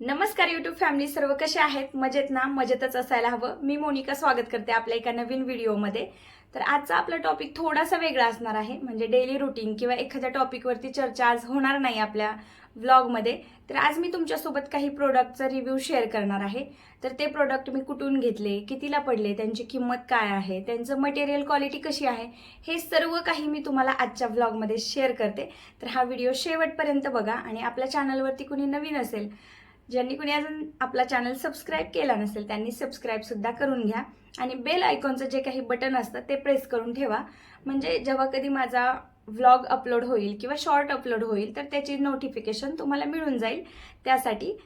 नमस्कार YouTube family सर्व कसे आहेत? मजेत ना? मजेतच असायला हवं. मी मोनिका स्वागत करते आपल्या एका नवीन व्हिडिओमध्ये तर आजचा आपला टॉपिक थोडासा वेगळा असणार आहे. म्हणजे डेली रुटीन किंवा एखाद्या टॉपिकवरती चर्चा आज होणार नाही आपल्या व्लॉगमध्ये तर आज मी तुमच्यासोबत काही प्रोडक्टचा रिव्ह्यू शेअर करणार आहे. तर ते प्रोडक्ट मी कुठून घेतले? कितीला पडले? त्यांची किंमत काय आहे? त्यांचं मटेरियल क्वालिटी कशी आहे? हे सर्व काही मी तुम्हाला आजच्या व्लॉगमध्ये शेअर करते. तर हा व्हिडिओ शेवटपर्यंत बघा आणि आपल्या चॅनलवरती कुणी नवीन असेल ज्यांनी कुणी अजून आपला चॅनल सबस्क्राईब केला नसेल त्यांनी सबस्क्राईब सुद्धा करून घ्या. आणि बेल आयकॉनचं जे काही बटन असतं ते प्रेस करून ठेवा. म्हणजे जेव्हा कधी माझा व्लॉग अपलोड होईल किंवा शॉर्ट अपलोड होईल तर त्याची नोटिफिकेशन तुम्हाला मिळून जाईल त्यासाठी.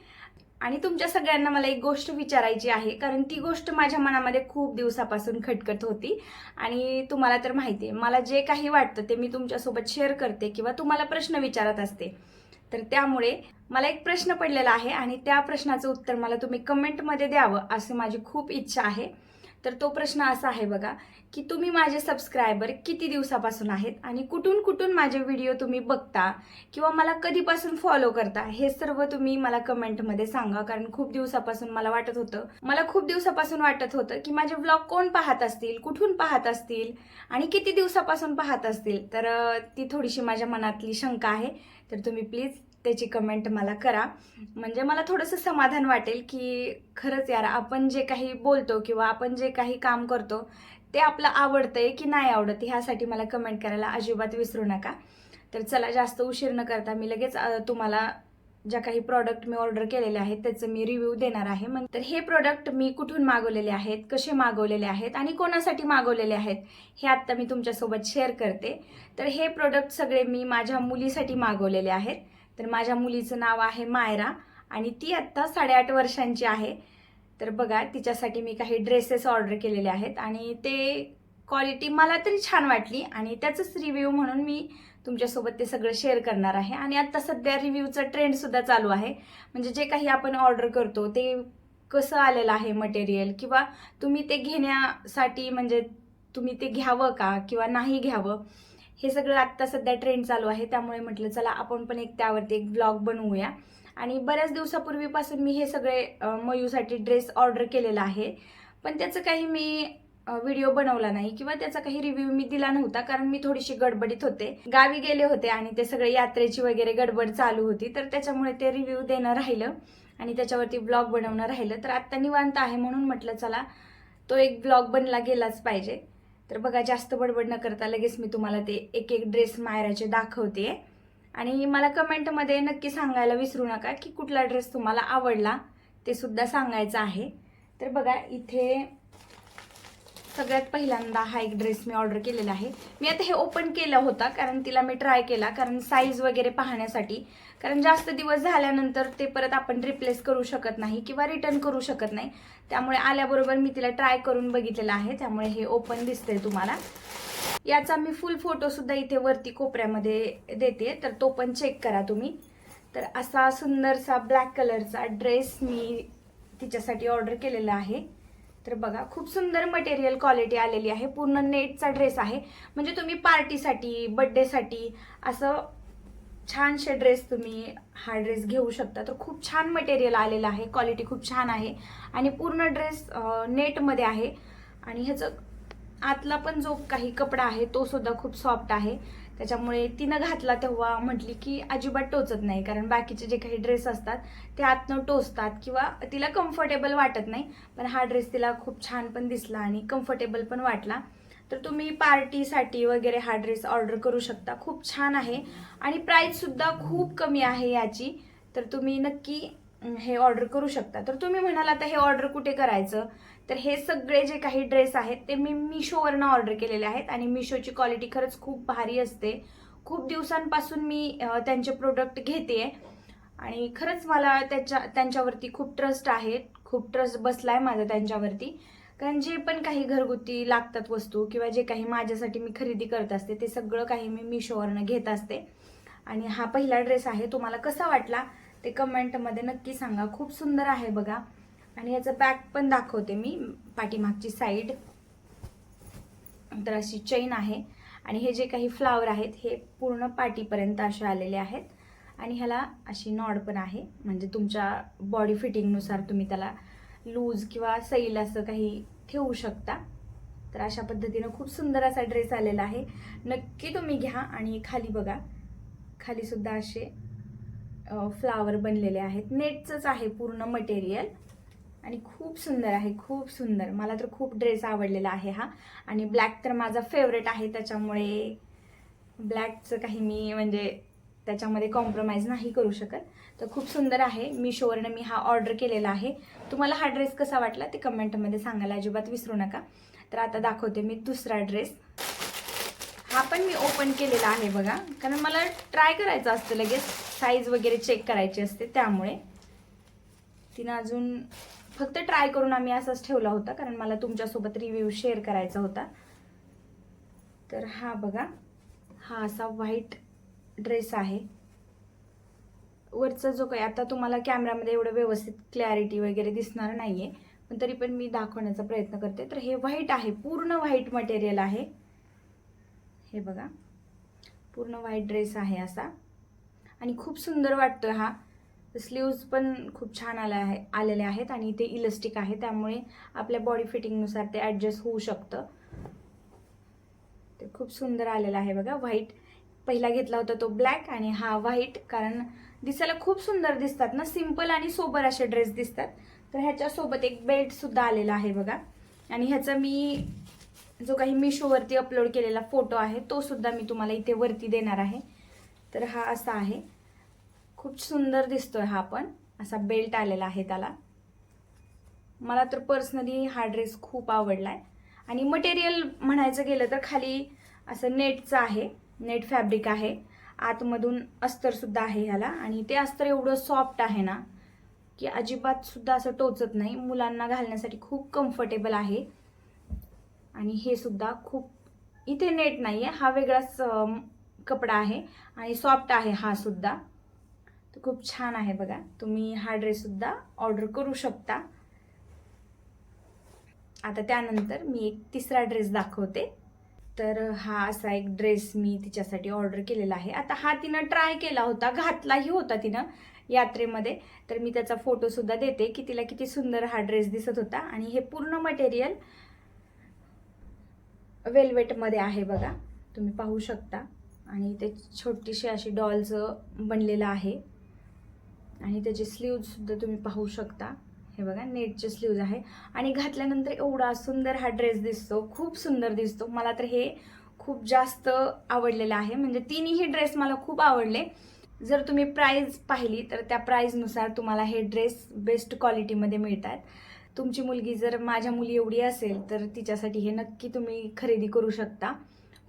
आणि तुमच्या सगळ्यांना मला एक गोष्ट विचारायची आहे कारण ती गोष्ट माझ्या मनामध्ये खूप दिवसापासून खटखट होती. आणि तुम्हाला तर माहिती आहे मला जे काही वाटतं ते मी तुमच्यासोबत शेअर करते किंवा तुम्हाला प्रश्न विचारत असते. तर त्यामुळे मला एक प्रश्न पडलेला आहे आणि त्या प्रश्नाचं उत्तर मला तुम्ही कमेंटमध्ये द्यावं असं माझी खूप इच्छा आहे. तर तो प्रश्न असा आहे बघा की तुम्ही माझे सबस्क्रायबर किती दिवसापासून आहेत आणि कुठून कुठून माझे व्हिडिओ तुम्ही बघता किंवा मला कधीपासून फॉलो करता हे सर्व तुम्ही मला कमेंटमध्ये सांगा. कारण खूप दिवसापासून मला वाटत होतं मला खूप दिवसापासून वाटत होतं की माझे व्लॉग कोण पाहत असतील कुठून पाहत असतील आणि किती दिवसापासून पाहत असतील. तर ती थोडीशी माझ्या मनातली शंका आहे. तर तुम्ही प्लीज त्याची कमेंट मला करा. म्हणजे मला थोडंसं समाधान वाटेल की खरंच यार आपण जे काही बोलतो किंवा आपण जे काही काम करतो ते आपलं आवडतंय की नाही आवडत ह्यासाठी मला कमेंट करायला अजिबात विसरू नका. तर चला जास्त उशीर न करता मी लगेच तुम्हाला ज्या काही प्रॉडक्ट मी ऑर्डर केलेले आहेत त्याचं मी रिव्ह्यू देणार आहे. मग तर हे प्रोडक्ट मी कुठून मागवलेले आहेत कसे मागवलेले आहेत आणि कोणासाठी मागवलेले आहेत हे आत्ता मी तुमच्यासोबत शेअर करते. तर हे प्रोडक्ट सगळे मी माझ्या मुलीसाठी मागवलेले आहेत. तर माझ्या मुलीचं नाव आहे मायरा आणि ती आत्ता साडेआठ वर्षांची आहे. तर बघा तिच्यासाठी मी काही ड्रेसेस ऑर्डर केलेले आहेत आणि ते क्वालिटी मला तरी छान वाटली आणि त्याचंच रिव्ह्यू म्हणून मी तुमच्यासोबत ते सगळं शेअर करणार आहे. आणि आत्ता सध्या रिव्ह्यूचा ट्रेंडसुद्धा चालू आहे. म्हणजे जे काही आपण ऑर्डर करतो ते कसं आलेलं आहे मटेरियल किंवा तुम्ही ते घेण्यासाठी म्हणजे तुम्ही ते घ्यावं का? किंवा नाही घ्यावं? हे सगळं आत्ता सध्या ट्रेंड चालू आहे त्यामुळे म्हटलं चला आपण पण एक त्यावरती एक ब्लॉग बनवूया. आणि बऱ्याच दिवसापूर्वीपासून मी हे सगळे मयूसाठी ड्रेस ऑर्डर केलेला आहे. पण त्याचं काही मी व्हिडिओ बनवला नाही किंवा त्याचा काही रिव्ह्यू मी दिला नव्हता कारण मी थोडीशी गडबडीत होते. गावी गेले होते आणि ते सगळे यात्रेची वगैरे गडबड चालू होती तर त्याच्यामुळे ते रिव्ह्यू देणं राहिलं आणि त्याच्यावरती ब्लॉग बनवणं राहिलं. तर आत्ता निवांत आहे म्हणून म्हटलं चला तो एक ब्लॉग बनला गेलाच पाहिजे. तर बघा जास्त बडबड न करता लगेच मी तुम्हाला ते एक एक ड्रेस मायराचे दाखवते. आणि मला कमेंटमध्ये नक्की सांगायला विसरू नका की कुठला ड्रेस तुम्हाला आवडला ते सुद्धा सांगायचं आहे. तर बघा इथे सगळ्यात पहिल्यांदा हा एक ड्रेस मी ऑर्डर केलेला आहे. मी आता हे ओपन केलं होता कारण तिला मी ट्राय केला कारण साईज वगैरे पाहण्यासाठी. कारण जास्त दिवस झाल्यानंतर ते परत आपण रिप्लेस करू शकत नाही किंवा रिटर्न करू शकत नाही. त्यामुळे आल्याबरोबर मी तिला ट्राय करून बघितलेलं आहे. त्यामुळे हे ओपन दिसतंय तुम्हाला. याचा मी फुल फोटोसुद्धा इथे वरती कोपऱ्यामध्ये देते. तर तो पण चेक करा तुम्ही. तर असा सुंदरसा ब्लॅक कलरचा ड्रेस मी तिच्यासाठी ऑर्डर केलेला आहे. तर बघा खूप सुंदर मटेरियल क्वालिटी आलेली आहे. पूर्ण नेटचा ड्रेस आहे. म्हणजे तुम्ही पार्टीसाठी बड्डेसाठी असं छानसे ड्रेस तुम्ही हा ड्रेस घेऊ शकता. तर खूप छान मटेरियल आलेलं आहे. क्वालिटी खूप छान आहे. आणि पूर्ण ड्रेस नेटमध्ये आहे. आणि ह्याचं आतला पण जो काही कपडा आहे तो सुद्धा खूप सॉफ्ट आहे. त्याच्यामुळे तिनं घातला तेव्हा म्हटली की अजिबात टोचत नाही. कारण बाकीचे जे काही ड्रेस असतात ते आतनं टोचतात किंवा तिला कम्फर्टेबल वाटत नाही. पण हा ड्रेस तिला खूप छान पण दिसला आणि कम्फर्टेबल पण वाटला. तर तुम्ही पार्टीसाठी वगैरे हा ड्रेस ऑर्डर करू शकता. खूप छान आहे. आणि प्राईससुद्धा खूप कमी आहे याची. तर तुम्ही नक्की हे ऑर्डर करू शकता. तर तुम्ही म्हणाल आता हे ऑर्डर कुठे करायचं? तर हे सगळे जे काही ड्रेस आहेत ते मी मिशोवरनं ऑर्डर केलेले आहेत. आणि मिशोची क्वालिटी खरंच खूप भारी असते. खूप दिवसांपासून मी त्यांचे प्रोडक्ट घेते. आणि खरंच मला त्याच्या त्यांच्यावरती खूप ट्रस्ट आहे. खूप ट्रस्ट बसला आहे माझा त्यांच्यावरती. कारण जे पण काही घरगुती लागतात वस्तू किंवा जे काही माझ्यासाठी मी खरेदी करत असते ते सगळं काही मी मिशोवरनं घेत असते. आणि हा पहिला ड्रेस आहे. तुम्हाला कसा वाटला ते कमेंटमध्ये नक्की सांगा. खूप सुंदर आहे बघा. आणि याचं बॅक पण दाखवते मी पाठीमागची साईड. तर अशी चैन आहे. आणि हे जे काही फ्लावर आहेत हे पूर्ण पाठीपर्यंत असे आलेले आहेत. आणि ह्याला अशी नॉड पण आहे. म्हणजे तुमच्या बॉडी फिटिंगनुसार तुम्ही त्याला लूज किंवा सैल असं काही ठेवू शकता. तर अशा पद्धतीनं खूप सुंदर असा ड्रेस आलेला आहे. नक्की तुम्ही घ्या आणि खाली बघा. खालीसुद्धा असे फ्लावर बनलेले आहेत. नेटचंच आहे पूर्ण मटेरियल. आणि खूप सुंदर आहे खूप सुंदर. मला तर खूप ड्रेस आवडलेला आहे हा. आणि ब्लॅक तर माझा फेवरेट आहे त्याच्यामुळे ब्लॅकचं काही मी म्हणजे त्याच्यामध्ये कॉम्प्रोमाइज नाही करू शकत. तर खूप सुंदर आहे. मिशोवरनं मी हा ऑर्डर केलेला आहे. तुम्हाला हा ड्रेस कसा वाटला ते कमेंटमध्ये सांगायला अजिबात विसरू नका. तर आता दाखवते मी दुसरा ड्रेस हा पण मी ओपन केलेला आहे बघा. कारण मला ट्राय करायचं असतं लगेच. साईज वगैरे चेक करायची असते त्यामुळे. तिनं अजून फक्त ट्राय करून आम्ही असाच ठेवला होता. कारण मला तुमच्यासोबत रिव्ह्यू शेअर करायचा होता. तर हा बघा. हा असा व्हाईट ड्रेस आहे. वरचा जो काही आता तुम्हाला कॅमेरामध्ये एवढं व्यवस्थित क्लॅरिटी वगैरे दिसणार नाही आहे पण तरी पण मी दाखवण्याचा प्रयत्न करते. तर हे व्हाईट आहे पूर्ण व्हाईट मटेरियल आहे. हे बघा पूर्ण व्हाईट ड्रेस आहे असा. आणि खूप सुंदर वाटतो हा. स्लीव्ज पण खूप छान आल्या आहे आलेले आहेत आणि ते इलस्टिक आहे त्यामुळे आपल्या बॉडी फिटिंगनुसार ते ॲडजस्ट होऊ शकतं. ते खूप सुंदर आलेलं आहे बघा व्हाईट पहिला घेतला होता तो ब्लॅक आणि हा व्हाईट कारण दिसायला खूप सुंदर दिसतात ना सिंपल आणि सोबर असे ड्रेस दिसतात. तर ह्याच्यासोबत एक बेल्टसुद्धा आलेला आहे बघा. आणि ह्याचा मी जो काही मिशोवरती अपलोड केलेला फोटो आहे तो सुद्धा मी तुम्हाला इथे वरती देणार आहे. तर हा असा आहे. खूप सुंदर दिसतोय हा पण. असा बेल्ट आलेला आहे त्याला. मला तर पर्सनली हा ड्रेस खूप आवडला आहे आणि मटेरियल म्हणायचं गेलं तर खाली असं नेटचं आहे. नेट फॅब्रिक आहे. आतमधून अस्तर सुद्धा आहे ह्याला. आणि ते अस्तर एवढं सॉफ्ट आहे ना की अजिबात सुद्धा असं टोचत नाही. मुलांना घालण्यासाठी खूप कम्फर्टेबल आहे. आणि हे सुद्धा खूप इथे नेट नाही आहे हा वेगळाच कपडा आहे. आणि सॉफ्ट आहे हा सुद्धा. तर खूप छान आहे बघा. तुम्ही हा ड्रेससुद्धा ऑर्डर करू शकता. आता त्यानंतर मी एक तिसरा ड्रेस दाखवते. तर हा असा एक ड्रेस मी तिच्यासाठी ऑर्डर केलेला आहे. आता हा तिनं ट्राय केला होता घातलाही होता तिनं यात्रेमध्ये. तर मी त्याचा फोटोसुद्धा देते की तिला किती सुंदर हा ड्रेस दिसत होता. आणि हे पूर्ण मटेरियल वेलवेटमध्ये आहे बघा. तुम्ही पाहू शकता. आणि ते छोटीशी अशी डॉलचं बनलेलं आहे. आणि त्याचे स्लीवसुद्धा तुम्ही पाहू शकता. हे बघा नेटचे स्लीव्ज आहे. आणि घातल्यानंतर एवढा सुंदर हा ड्रेस दिसतो. खूप सुंदर दिसतो. मला तर हे खूप जास्त आवडलेलं आहे. म्हणजे तिन्ही ड्रेस मला खूप आवडले. जर तुम्ही प्राईज पाहिली तर त्या प्राईजनुसार तुम्हाला हे ड्रेस बेस्ट क्वालिटीमध्ये मिळतात. तुमची मुलगी जर माझ्या मुली एवढी असेल तर तिच्यासाठी हे नक्की तुम्ही खरेदी करू शकता.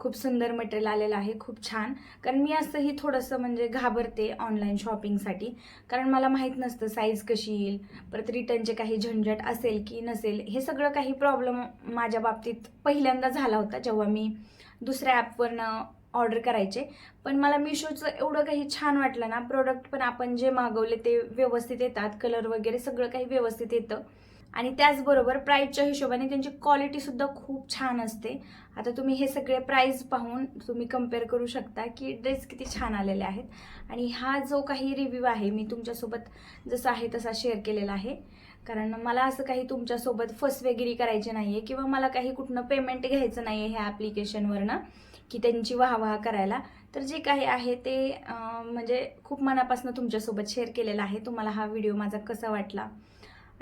खूप सुंदर मटेरियल आलेलं आहे खूप छान. कारण मी असंही थोडंसं म्हणजे घाबरते ऑनलाईन शॉपिंगसाठी कारण मला माहीत नसतं साईज कशी येईल परत रिटर्नचे काही झंझट असेल की नसेल हे सगळं काही प्रॉब्लेम माझ्या बाबतीत पहिल्यांदा झाला होता जेव्हा मी दुसऱ्या ॲपवरनं ऑर्डर करायचे. पण मला मिशोचं एवढं काही छान वाटलं ना प्रोडक्ट पण आपण जे मागवले ते व्यवस्थित येतात कलर वगैरे सगळं काही व्यवस्थित येतं. आणि त्याचबरोबर प्राईजच्या हिशोबाने त्यांची क्वालिटीसुद्धा खूप छान असते. आता तुम्ही हे सगळे प्राईज पाहून तुम्ही कंपेअर करू शकता की ड्रेस किती छान आलेले आहेत. आणि हा जो काही रिव्ह्यू आहे मी तुमच्यासोबत जसा आहे तसा शेअर केलेला आहे. कारण मला असं काही तुमच्यासोबत फसवेगिरी करायची नाही आहे किंवा मला काही कुठनं पेमेंट घ्यायचं नाही आहे ह्या ॲप्लिकेशनवरनं की त्यांची वाहवाह करायला. तर जे काही आहे ते म्हणजे खूप मनापासून तुमच्यासोबत शेअर केलेलं आहे. तुम्हाला हा व्हिडिओ माझा कसा वाटला?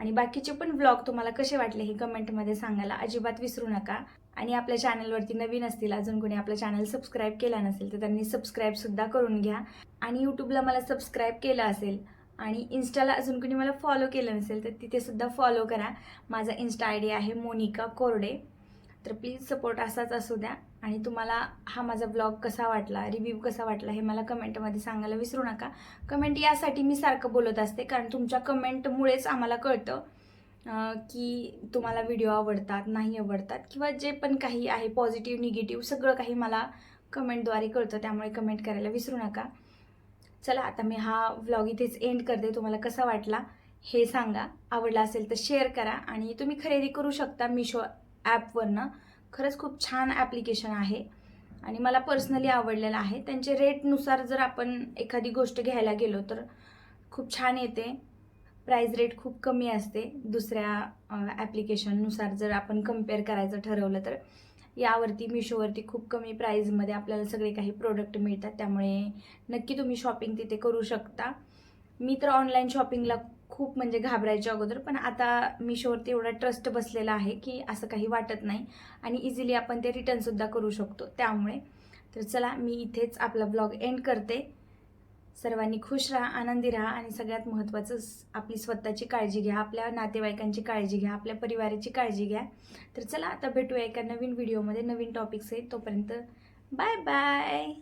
आणि बाकीचे पण ब्लॉग तुम्हाला कसे वाटले हे कमेंटमध्ये सांगायला अजिबात विसरू नका. आणि आपल्या चॅनलवरती नवीन असतील अजून कोणी आपलं चॅनल सबस्क्राईब केला नसेल तर त्यांनी सबस्क्राईब सुद्धा करून घ्या. आणि यूट्यूबला मला सबस्क्राईब केलं असेल आणि इन्स्टाला अजून कोणी मला फॉलो केलं नसेल तर तिथेसुद्धा फॉलो करा. माझा इन्स्टा आय डी आहे मोनिका कोरडे. तर प्लीज सपोर्ट असाच असू द्या. आणि तुम्हाला हा माझा ब्लॉग कसा वाटला रिव्ह्यू कसा वाटला हे मला कमेंटमध्ये सांगायला विसरू नका. कमेंट यासाठी मी सारखं बोलत असते कारण तुमच्या कमेंटमुळेच आम्हाला कळतं की तुम्हाला व्हिडिओ आवडतात नाही आवडतात किंवा जे पण काही आहे पॉझिटिव्ह निगेटिव्ह सगळं काही मला कमेंटद्वारे कळतं त्यामुळे कमेंट करायला विसरू नका. चला आता मी हा व्लॉग इथेच एंड करते. तुम्हाला कसा वाटला हे सांगा. आवडला असेल तर शेअर करा आणि तुम्ही खरेदी करू शकता मिशो ॲपवरनं. खरंच खूप छान ॲप्लिकेशन आहे. आणि मला पर्सनली आवडलेलं आहे. त्यांचे रेटनुसार जर आपण एखादी गोष्ट घ्यायला गेलो तर खूप छान येते. प्राईज रेट खूप कमी असते. दुसऱ्या ॲप्लिकेशननुसार जर आपण कंपेअर करायचं ठरवलं तर. यावरती मिशोवरती खूप कमी प्राईजमध्ये आपल्याला सगळे काही प्रोडक्ट मिळतात. त्यामुळे नक्की तुम्ही शॉपिंग तिथे करू शकता. मी तर ऑनलाईन शॉपिंगला खूप म्हणजे घाबरायच्या अगोदर पण आता मिशोवरती एवढा ट्रस्ट बसलेला आहे की असं काही वाटत नाही आणि इझिली आपण ते रिटर्नसुद्धा करू शकतो. त्यामुळे तर चला मी इथेच आपला ब्लॉग एंड करते. सर्वांनी खुश राहा आनंदी राहा आणि सगळ्यात महत्त्वाचं आपली स्वतःची काळजी घ्या आपल्या नातेवाईकांची काळजी घ्या आपल्या परिवाराची काळजी घ्या. तर चला आता भेटूया एका नवीन व्हिडिओमध्ये नवीन टॉपिक्स आहेत तोपर्यंत बाय बाय